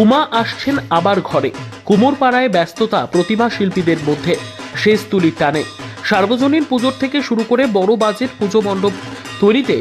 উমা আসছেন আবার ঘরে। কুমোরপাড়ায় ব্যস্ততা প্রতিমা শিল্পীদের মধ্যে। শেষ তুলির টানে। সার্বজনীন পুজোর থেকে শুরু করে বড় বাজেট পুজো মণ্ডপ তৈরিতে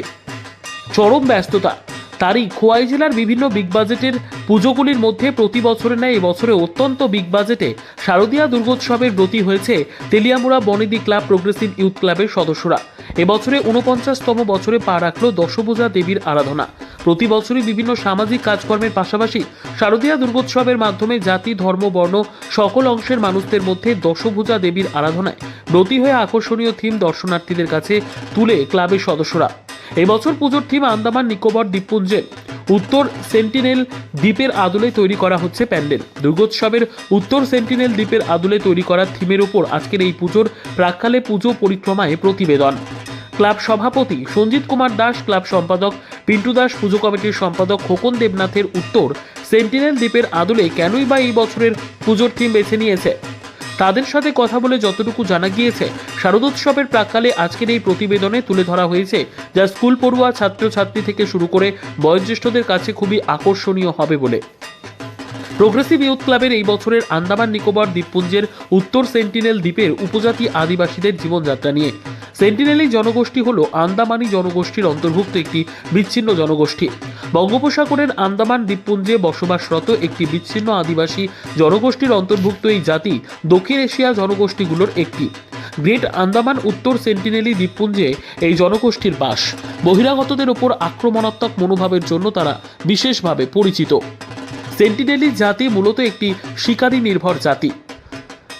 চরম ব্যস্ততা। তারই খোয়াই জেলার বিভিন্ন বিগ বাজেটের পুজোগুলির মধ্যে প্রতি বছরের ন্যায় এবছরে অত্যন্ত বিগ বাজেটে শারদীয়া দুর্গোৎসবের ব্রতী হয়েছে তেলিয়ামুড়া বনেদি ক্লাব প্রোগ্রেসিভ ইউথ ক্লাবের সদস্যরা। এবছরে উনপঞ্চাশতম বছরে পা রাখল দশভূজা দেবীর আরাধনা। প্রতি বছরই বিভিন্ন সামাজিক কাজকর্মের পাশাপাশি শারদীয়া দুর্গোৎসবের মাধ্যমে জাতি, ধর্ম, বর্ণ সকল অংশের মানুষদের মধ্যে দশভূজা দেবীর আরাধনায় ব্রতী হয়ে আকর্ষণীয় থিম দর্শনার্থীদের কাছে তুলে ক্লাবের সদস্যরা। এবছর পুজোর থিম আন্দামান নিকোবর দ্বীপপুঞ্জের উত্তর সেন্টিনেল দ্বীপের আদলে তৈরি করা হচ্ছে প্যান্ডেল। দুর্গোৎসবের উত্তর সেন্টিনেল দ্বীপের আদলে তৈরি করা থিমের ওপর আজকের এই পুজোর প্রাককালে পুজো পরিক্রমায় প্রতিবেদন। ক্লাব সভাপতি সঞ্জিত কুমার দাস, ক্লাব সম্পাদক পিন্টু দাস, পুজো কমিটির সম্পাদক খোকন দেবনাথের উত্তর সেন্টিনেল দ্বীপের আদলে কেনই বা এই বছরের পুজোর থিম বেছে নিয়েছে? তাদের সাথে কথা বলে যতটুকু জানা গিয়েছে, শারদোৎসবের প্রাককালে আজকের এই প্রতিবেদনে তুলে ধরা হয়েছে যা স্কুল পড়ুয়া, ছাত্রছাত্রী থেকে শুরু করে বয়োজ্যেষ্ঠদের কাছে খুবই আকর্ষণীয় হবে বলে। প্রোগ্রেসিভ ইউথ ক্লাবের এই বছরের আন্দামান নিকোবর দ্বীপপুঞ্জের উত্তর সেন্টিনেল দ্বীপের উপজাতি আদিবাসীদের জীবনযাত্রা নিয়ে। সেন্টিনেলি জনগোষ্ঠী হল আন্দামানি জনগোষ্ঠীর অন্তর্ভুক্ত একটি বিচ্ছিন্ন জনগোষ্ঠী। বঙ্গোপসাগরের আন্দামান দ্বীপপুঞ্জে বসবাসরত একটি বিচ্ছিন্ন আদিবাসী জনগোষ্ঠীর অন্তর্ভুক্ত এই জাতি দক্ষিণ এশিয়া জনগোষ্ঠীগুলোর একটি। গ্রেট আন্দামান উত্তর সেন্টিনেলি দ্বীপপুঞ্জে এই জনগোষ্ঠীর বাস। বহিরাগতদের ওপর আক্রমণাত্মক মনোভাবের জন্য তারা বিশেষভাবে পরিচিত। সেন্টিনেলি জাতি মূলত একটি শিকারী নির্ভর জাতি।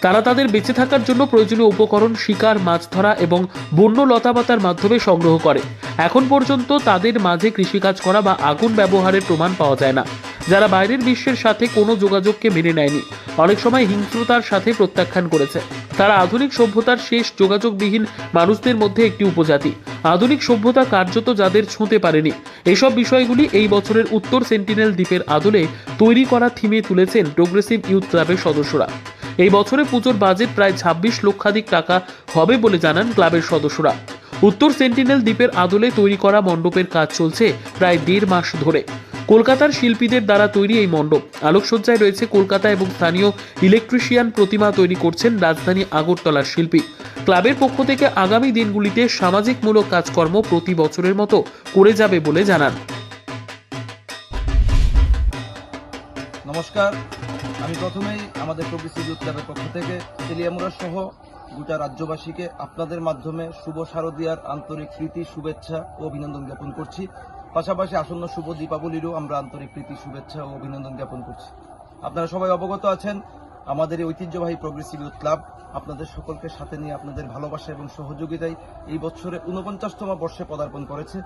তারা তাদের বেঁচে থাকার জন্য প্রয়োজনীয় উপকরণ, শিকার, মাছ ধরা এবং বন্য লতাপাতার মাধ্যমে সংগ্রহ করে। এখন পর্যন্ত তাদের মাঝে কৃষিকাজ করা বা আগুন ব্যবহারের প্রমাণ পাওয়া যায় না। যারা বাইরের বিশ্বের সাথে কোনো যোগাযোগকে মেনে নেয়নি, অনেক সময় হিংস্রতার সাথে প্রত্যাখ্যান করেছে। তারা আধুনিক সভ্যতার শেষ যোগাযোগবিহীন মানুষদের মধ্যে একটি উপজাতি। আধুনিক সভ্যতা কার্যত যাদের ছুঁতে পারেনি। এসব বিষয়গুলি এই বছরের উত্তর সেন্টিনেল দ্বীপের আদলে তৈরি করা থিমে তুলেছেন প্রোগ্রেসিভ ইউথ ক্লাবের সদস্যরা। এই বছরে পুজোর বাজেট প্রায় ছাব্বিশ লক্ষাধিক টাকা হবে বলে জানান ক্লাবের সদস্যরা। উত্তর সেন্টিনেল দ্বীপের আদলে তৈরি করা মণ্ডপের কাজ চলছে প্রায় দেড় মাস ধরে। কলকাতার শিল্পীদের দ্বারা তৈরি এই মণ্ডপ। আলোকসজ্জায় রয়েছে কলকাতা এবং স্থানীয় ইলেকট্রিশিয়ান প্রতিমা তৈরি করছেন রাজধানী আগরতলার শিল্পী। ক্লাবের পক্ষ থেকে আগামী দিনগুলিতে সামাজিকমূলক কাজকর্ম প্রতি বছরের মতো করে যাবে বলে জানান। নমস্কার। আমি প্রথমেই আমাদের প্রবৃত্তি যুদ্ধের পক্ষ থেকে তেলিয়ামুড়া সহ গোটা রাজ্যবাসীকে আপনাদের মাধ্যমে শুভ শারদীয়ার আন্তরিক প্রীতি, শুভেচ্ছা ও অভিনন্দন জ্ঞাপন করছি। পাশাপাশি আসন্ন শুভ দীপাবলিরও আমরা আন্তরিক প্রীতি, শুভেচ্ছা ও অভিনন্দন জ্ঞাপন করছি। আপনারা সবাই অবগত আছেন, আমাদের এই ঐতিহ্যবাহী প্রগ্রেসিভ ক্লাব আপনাদের সকলকে সাথে নিয়ে আপনাদের ভালোবাসা এবং সহযোগিতায় এই বছরে উনপঞ্চাশতম বর্ষে পদার্পণ করেছে।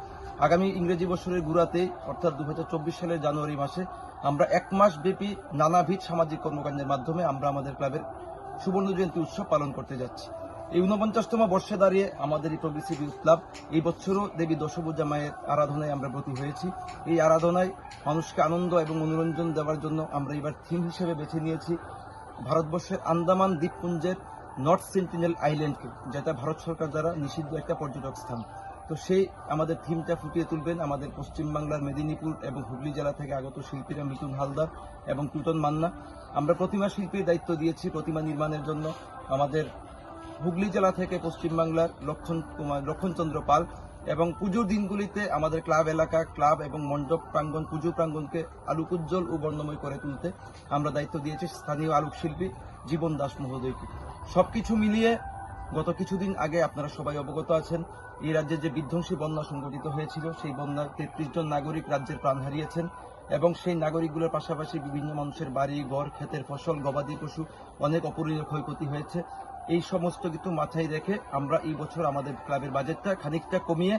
আগামী ইংরেজি বছরের গুড়াতে, অর্থাৎ দু হাজার চব্বিশ সালের জানুয়ারি মাসে, আমরা এক মাস ব্যাপী নানাবিধ সামাজিক কর্মকাণ্ডের মাধ্যমে আমরা আমাদের ক্লাবের সুবর্ণ জয়ন্তী উৎসব পালন করতে যাচ্ছি। এই উনপঞ্চাশতম বর্ষে দাঁড়িয়ে আমাদের এই প্রগ্রেসিভ ইউথ ক্লাব এই বছরও দেবী দশভূজা মায়ের আরাধনায় আমরা ব্রতী হয়েছি। এই আরাধনায় মানুষকে আনন্দ এবং মনোরঞ্জন দেওয়ার জন্য আমরা এবার থিম হিসেবে বেছে নিয়েছি। ভারতবর্ষের আন্দামান দ্বীপপুঞ্জের নর্থ সেন্টিনেল আইল্যান্ডকে, যেটা ভারত সরকার দ্বারা নিষিদ্ধ একটা পর্যটক স্থান। তো সেই আমাদের থিমটা ফুটিয়ে তুলবেন আমাদের পশ্চিমবাংলার মেদিনীপুর এবং হুগলি জেলা থেকে আগত শিল্পীরা মিঠুন হালদার এবং টুটন মান্না। আমরা প্রতিমা শিল্পীর দায়িত্ব দিয়েছি প্রতিমা নির্মাণের জন্য। আমাদের হুগলি জেলা থেকে পশ্চিমবাংলার লক্ষণ কুমার, লক্ষণচন্দ্র পাল এবং পুজোর দিনগুলিতে আমাদের ক্লাব এলাকা, ক্লাব এবং মণ্ডপ প্রাঙ্গণ, পুজো প্রাঙ্গণকে আলোকোজ্জ্বল ও বর্ণময় করে তুলতে আমরা দায়িত্ব দিয়েছি স্থানীয় আলোকশিল্পী জীবন দাস মহোদয়কে। সবকিছু মিলিয়ে গত কিছুদিন আগে আপনারা সবাই অবগত আছেন, এই রাজ্যে যে বিধ্বংসী বন্যা সংঘটিত হয়েছিল, সেই বন্যায় তেত্রিশ জন নাগরিক রাজ্যের প্রাণ হারিয়েছেন এবং সেই নাগরিকগুলোর পাশাপাশি বিভিন্ন মানুষের বাড়ি, ঘর, ক্ষেতের ফসল, গবাদি পশু অনেক অপরিণীয় ক্ষয়ক্ষতি হয়েছে। এই সমস্ত কিছু মাথায় রেখে আমরা এই বছর আমাদের ক্লাবের বাজেটটা খানিকটা কমিয়ে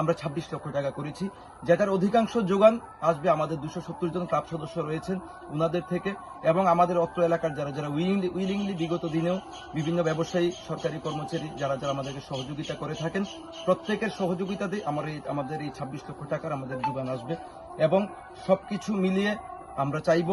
আমরা ছাব্বিশ লক্ষ টাকা করেছি। যেটার অধিকাংশ যোগান আসবে আমাদের দুশো সত্তর জন ক্লাব সদস্য রয়েছেন উনাদের থেকে এবং আমাদের অত্র এলাকার যারা যারা উইলিংলি উইলিংলি বিগত দিনেও বিভিন্ন ব্যবসায়ী, সরকারি কর্মচারী যারা যারা আমাদেরকে সহযোগিতা করে থাকেন, প্রত্যেকের সহযোগিতাতে আমার এই আমাদের এই ছাব্বিশ লক্ষ টাকার আমাদের যোগান আসবে এবং সবকিছু মিলিয়ে আমরা চাইব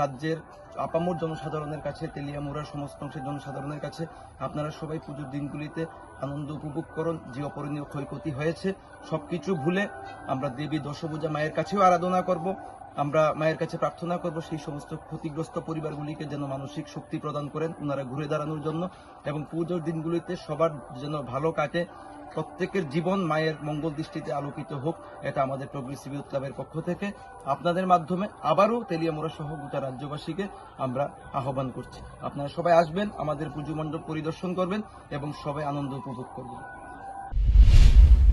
রাজ্যের আপামর জনসাধারণের কাছে তেলিয়ামুড়ার সমস্ত অংশের জনসাধারণের কাছে আপনারা সবাই পুজোর দিনগুলিতে আনন্দ উপভোগ করুন, যে অপরণীয় ক্ষয়ক্ষতি হয়েছে, সবকিছু ভুলে আমরা দেবী দশভূজা মায়ের কাছেও আরাধনা করব, আমরা মায়ের কাছে প্রার্থনা করব সেই সমস্ত ক্ষতিগ্রস্ত পরিবারগুলিকে যেন মানসিক শক্তি প্রদান করেন ওনারা ঘুরে দাঁড়ানোর জন্য এবং পুজোর দিনগুলিতে সবার যেন ভালো কাটে প্রত্যেকের জীবন মায়ের মঙ্গল দৃষ্টিতে আলোকিত হোক, এটা আমাদের প্রগ্রেসিভ ইউথ ক্লাবের পক্ষ থেকে। আপনাদের মাধ্যমে আবারও তেলিয়ামুড়া সহ গোটা রাজ্যবাসীকে আমরা আহ্বান করছি। আপনারা সবাই আসবেন, আমাদের পুজো মণ্ডপ পরিদর্শন করবেন এবং সবাই আনন্দ উপভোগ করবেন।